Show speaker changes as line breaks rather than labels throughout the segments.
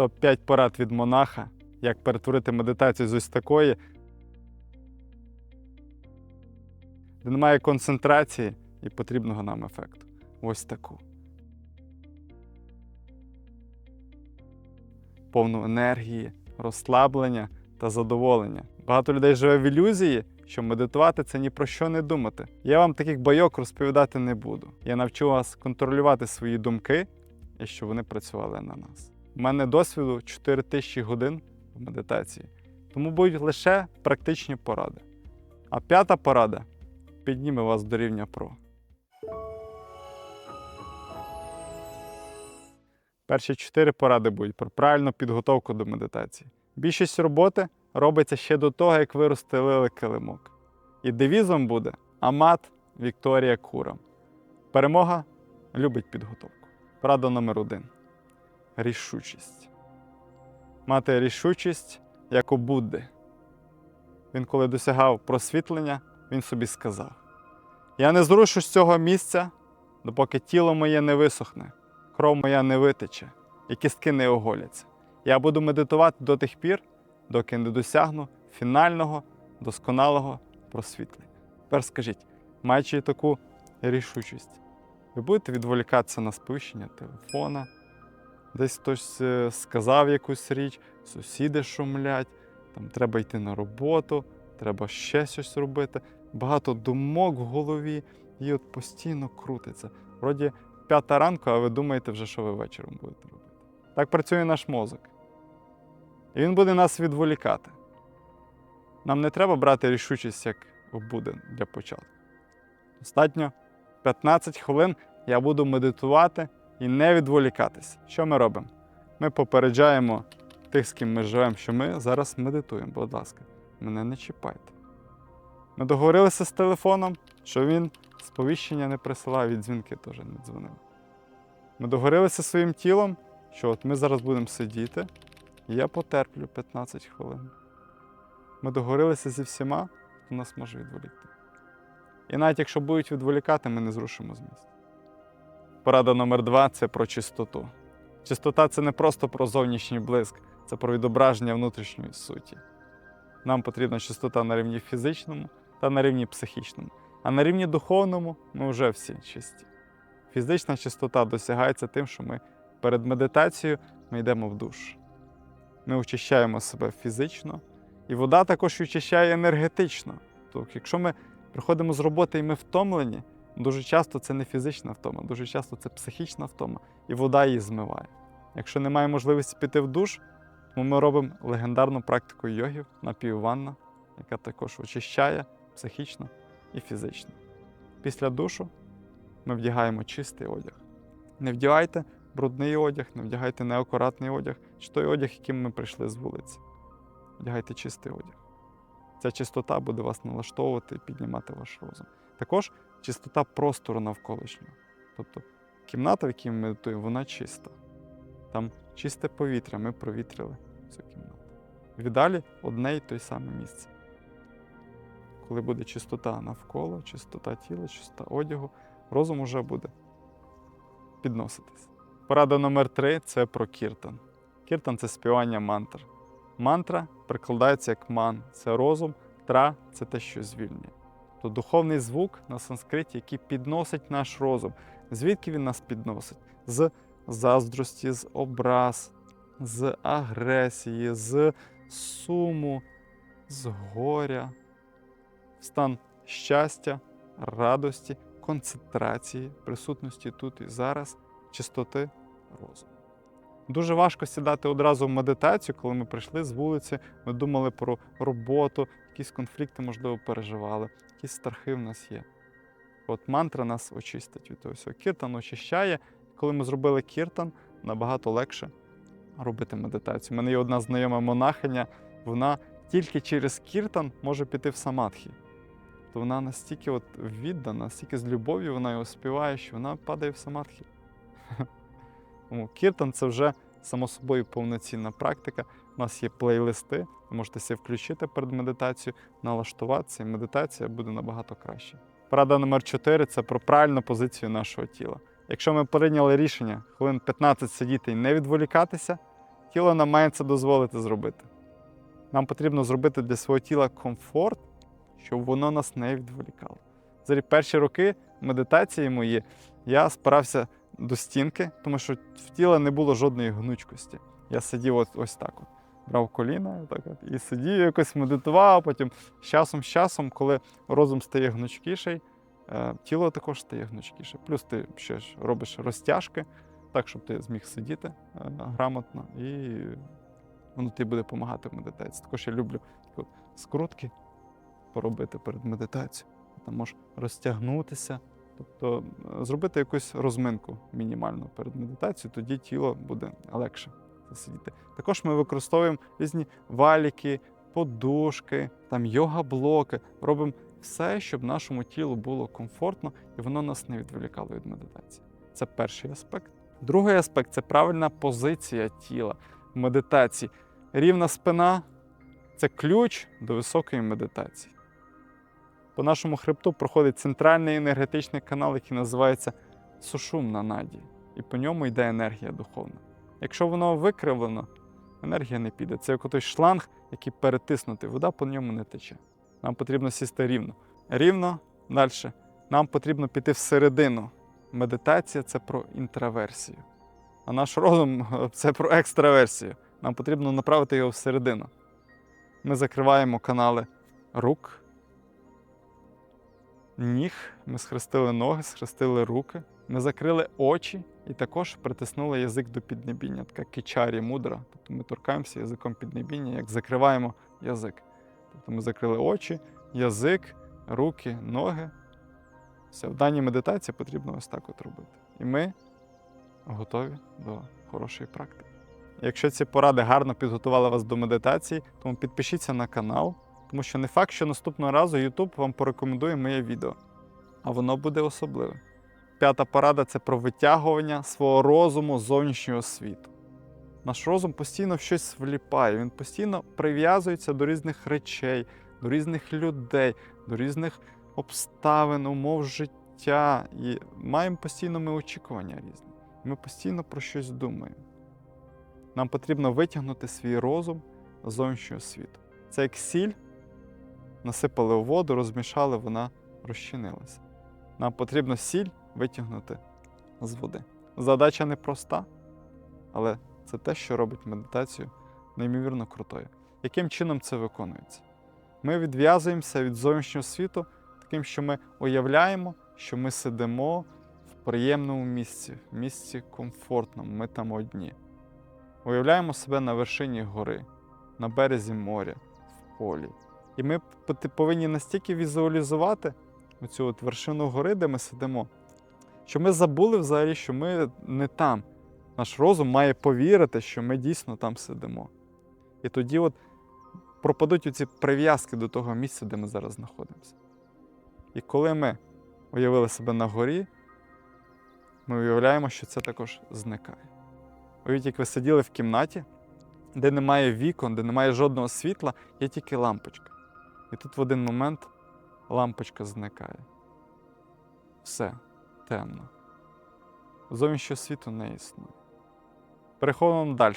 топ-5 порад від монаха, як перетворити медитацію з ось такої, де немає концентрації і потрібного нам ефекту. Ось таку. Повну енергії, розслаблення та задоволення. Багато людей живе в ілюзії, що медитувати це ні про що не думати. Я вам таких байок розповідати не буду. Я навчу вас контролювати свої думки і щоб вони працювали на нас. У мене досвіду 4 тисячі годин в медитації, тому будуть лише практичні поради. А п'ята порада підніме вас до рівня про. Перші чотири поради будуть про правильну підготовку до медитації. Більшість роботи робиться ще до того, як ви розстелили килимок. І девізом буде Амат Вікторія Кура. Перемога любить підготовку. Порада номер один. Рішучість. Мати рішучість, як у Будди. Він, коли досягав просвітлення, він собі сказав: Я не зрушу з цього місця, допоки тіло моє не висохне, кров моя не витече і кістки не оголяться. Я буду медитувати до тих пір, доки не досягну фінального, досконалого просвітлення. Тепер скажіть, маючи таку рішучість, ви будете відволікатися на сповіщення телефона, десь хтось е, сказав якусь річ, сусіди шумлять, там треба йти на роботу, треба ще щось робити. Багато думок в голові і от постійно крутиться. Вроді п'ята ранку, а ви думаєте вже, що ви вечором будете робити. Так працює наш мозок. І він буде нас відволікати. Нам не треба брати рішучість, як буде для початку. Достатньо 15 хвилин я буду медитувати і не відволікатися. Що ми робимо? Ми попереджаємо тих, з ким ми живемо, що ми зараз медитуємо. Будь ласка, мене не чіпайте. Ми договорилися з телефоном, що він сповіщення не присилав і дзвінки теж не дзвонив. Ми договорилися своїм тілом, що от ми зараз будемо сидіти, і я потерплю 15 хвилин. Ми договорилися зі всіма, хто нас може відволікти. І навіть якщо будуть відволікати, ми не зрушимо з місця. Порада номер два це про чистоту. Чистота це не просто про зовнішній блиск, це про відображення внутрішньої суті. Нам потрібна чистота на рівні фізичному та на рівні психічному. А на рівні духовному ми вже всі чисті. Фізична чистота досягається тим, що ми перед медитацією ми йдемо в душ. Ми очищаємо себе фізично, і вода також очищає енергетично. Тобто, якщо ми приходимо з роботи і ми втомлені, дуже часто це не фізична втома, дуже часто це психічна втома, і вода її змиває. Якщо немає можливості піти в душ, то ми робимо легендарну практику йогів напівванна, яка також очищає психічно і фізично. Після душу ми вдягаємо чистий одяг. Не вдягайте брудний одяг, не вдягайте неакуратний одяг, чи той одяг, яким ми прийшли з вулиці. Вдягайте чистий одяг. Ця чистота буде вас налаштовувати і піднімати ваш розум. Також чистота простору навколишнього. Тобто кімната, в якій ми медитуємо, вона чиста. Там чисте повітря, ми провітрили цю кімнату. Віддалі одне й той саме місце. Коли буде чистота навколо, чистота тіла, чистота одягу, розум уже буде підноситись. Порада номер три це про кіртан. Кіртан це співання мантр. Мантра прикладається як ман, це розум, тра це те, що звільнює. То духовний звук на санскриті, який підносить наш розум. Звідки він нас підносить? З заздрості, з образ, з агресії, з суму, з горя, в стан щастя, радості, концентрації, присутності тут і зараз, чистоти розуму. Дуже важко сідати одразу в медитацію, коли ми прийшли з вулиці, ми думали про роботу, якісь конфлікти, можливо, переживали, якісь страхи в нас є. От мантра нас очистить від того всього. Кіртан очищає. Коли ми зробили кіртан, набагато легше робити медитацію. У мене є одна знайома монахиня, вона тільки через кіртан може піти в самадхі. То вона настільки от віддана, настільки з любов'ю вона його співає, що вона падає в самадхі. Тому кіртан це вже само собою повноцінна практика. У нас є плейлисти, ви можете себе включити перед медитацією, налаштуватися, і медитація буде набагато краще. Порада номер 4 це про правильну позицію нашого тіла. Якщо ми прийняли рішення хвилин 15 сидіти і не відволікатися, тіло нам має це дозволити зробити. Нам потрібно зробити для свого тіла комфорт, щоб воно нас не відволікало. Взагалі, перші роки медитації мої я спирався до стінки, тому що в тіла не було жодної гнучкості. Я сидів ось, ось так. От. Брав коліна так от, і сидів, якось медитував. Потім з часом, з часом, коли розум стає гнучкіший, е, тіло також стає гнучкіше. Плюс ти ще ж робиш розтяжки, так, щоб ти зміг сидіти е, грамотно, і воно тобі буде допомагати в медитації. Також я люблю такі от скрутки поробити перед медитацією. Там можеш розтягнутися, тобто е, зробити якусь розминку мінімальну перед медитацією, тоді тіло буде легше сидіти. Також ми використовуємо різні валіки, подушки, там йога-блоки. Робимо все, щоб нашому тілу було комфортно і воно нас не відволікало від медитації. Це перший аспект. Другий аспект це правильна позиція тіла в медитації. Рівна спина це ключ до високої медитації. По нашому хребту проходить центральний енергетичний канал, який називається сушумна наді, і по ньому йде енергія духовна. Якщо воно викривлено, енергія не піде. Це як той шланг, який перетиснутий, вода по ньому не тече. Нам потрібно сісти рівно. Рівно далі. Нам потрібно піти всередину. Медитація це про інтраверсію. А наш розум це про екстраверсію. Нам потрібно направити його всередину. Ми закриваємо канали рук, ніг, ми схрестили ноги, схрестили руки, ми закрили очі і також притиснули язик до піднебіння, така кичарі мудра. Тобто ми торкаємося язиком піднебіння, як закриваємо язик. Тобто ми закрили очі, язик, руки, ноги. Все, в даній медитації потрібно ось так от робити. І ми готові до хорошої практики. Якщо ці поради гарно підготували вас до медитації, тому підпишіться на канал, тому що не факт, що наступного разу YouTube вам порекомендує моє відео, а воно буде особливе. П'ята порада це про витягування свого розуму з зовнішнього світу. Наш розум постійно в щось вліпає, він постійно прив'язується до різних речей, до різних людей, до різних обставин, умов життя. І маємо постійно ми очікування різні. Ми постійно про щось думаємо. Нам потрібно витягнути свій розум з зовнішнього світу. Це як сіль, насипали у воду, розмішали, вона розчинилася. Нам потрібно сіль витягнути з води. Задача непроста, але це те, що робить медитацію неймовірно крутою. Яким чином це виконується? Ми відв'язуємося від зовнішнього світу, таким, що ми уявляємо, що ми сидимо в приємному місці, в місці комфортному, ми там одні. Уявляємо себе на вершині гори, на березі моря, в полі. І ми повинні настільки візуалізувати оцю от вершину гори, де ми сидимо, що ми забули взагалі, що ми не там. Наш розум має повірити, що ми дійсно там сидимо. І тоді от пропадуть оці прив'язки до того місця, де ми зараз знаходимося. І коли ми уявили себе на горі, ми уявляємо, що це також зникає. Уявіть, як ви сиділи в кімнаті, де немає вікон, де немає жодного світла, є тільки лампочка. І тут в один момент лампочка зникає. Все темно. Зовнішнього світу не існує. Переходимо далі.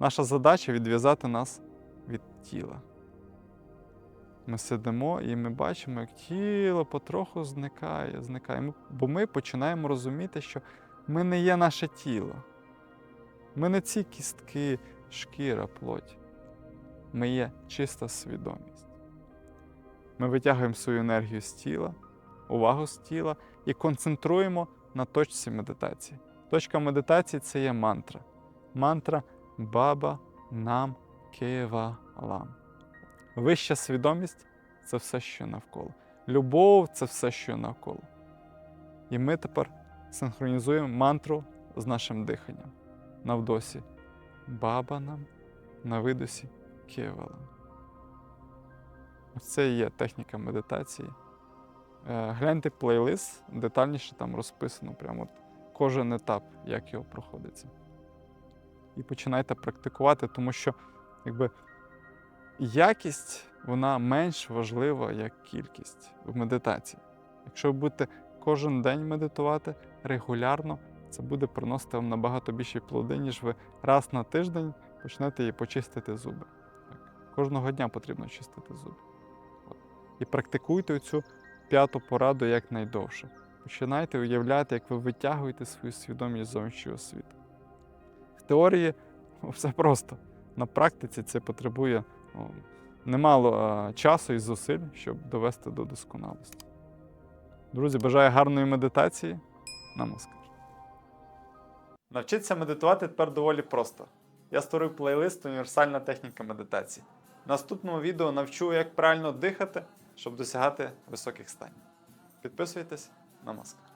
Наша задача відв'язати нас від тіла. Ми сидимо і ми бачимо, як тіло потроху зникає, зникає. Бо ми починаємо розуміти, що ми не є наше тіло. Ми не ці кістки, шкіра, плоть. Ми є чиста свідомість. Ми витягуємо свою енергію з тіла, увагу з тіла і концентруємо на точці медитації. Точка медитації це є мантра. Мантра Баба Нам Кева Лам. Вища свідомість це все, що навколо. Любов це все, що навколо. І ми тепер синхронізуємо мантру з нашим диханням. На вдосі Баба нам, на видосі Кевалам. Це і є техніка медитації. Е, Гляньте плейлист, детальніше там розписано прямо от кожен етап, як його проходиться. І починайте практикувати, тому що якби, якість вона менш важлива, як кількість в медитації. Якщо ви будете кожен день медитувати регулярно, це буде приносити вам набагато більші плоди, ніж ви раз на тиждень почнете і почистити зуби. Кожного дня потрібно чистити зуби. І практикуйте цю п'яту пораду якнайдовше. Починайте уявляти, як ви витягуєте свою свідомість зовнішнього світу. В теорії ну, все просто. На практиці це потребує о, немало часу і зусиль, щоб довести до досконалості. Друзі, бажаю гарної медитації. Намаскар. Навчитися медитувати тепер доволі просто. Я створив плейлист Універсальна техніка медитації. В наступному відео навчу, як правильно дихати, щоб досягати високих станів. Підписуйтесь, намаскар.